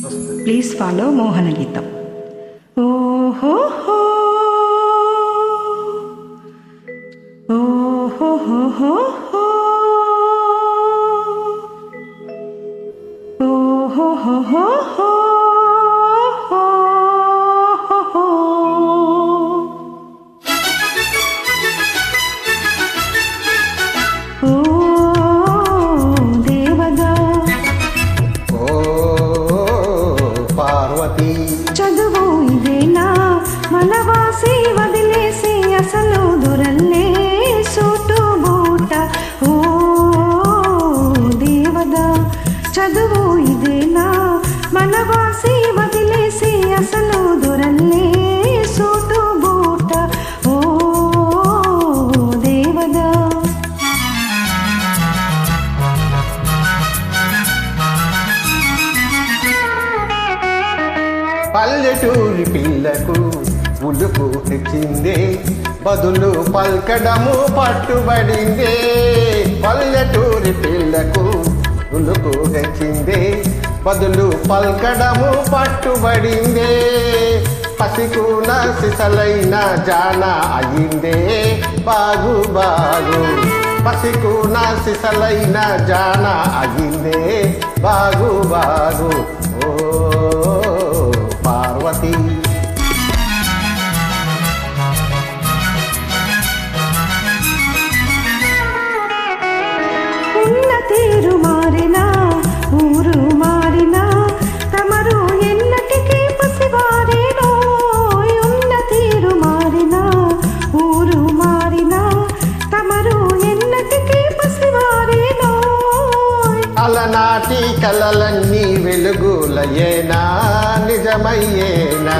Please follow Mohana Geetam. Oh ho ho. Oh ho ho ho ho. Oh ho ho ho. పల్లెటూరి పిల్లకు ఉడుకు తెచ్చిందే. బదులు పల్కడము పట్టుబడిందే. పల్లెటూరి పిల్లకు ఉలుపు తెచ్చిందే. బదులు పల్కడము పట్టుబడిందే. పసికున సిసలైన జాన అయిందే బాగు బాగు. పసికున సిసలైన జాన అయిందే బాగు బాగు. ఓ తీరు మారినా ఊరు మారినా తమరు ఎన్నటికీ పసివారేనో ఉన్న తీరు మారినా ఊరు మారినా తమరు ఎన్నటికీ పసివారేనో. అలనాటి కలలన్నీ వెలుగులయేనా నిజమయ్యేనా?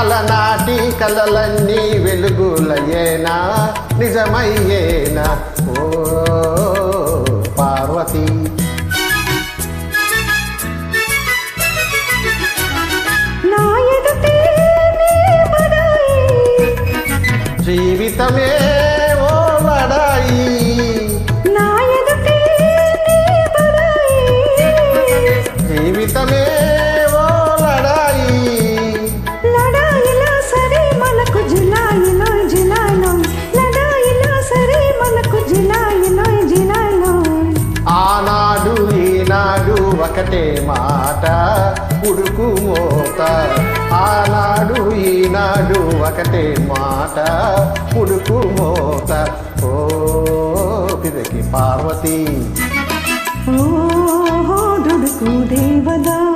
అలనాటి కలలన్నీ వెలుగులయేనా నిజమయ్యేనా? ఓ జీవితమే. ఒకటే మాట ఉడుకు మోత. ఆనాడు ఈనాడు ఒకటే మాట ఉడుకు మోత. ఓ పిదకి పార్వతి. ఓ దుడుకు దేవదా.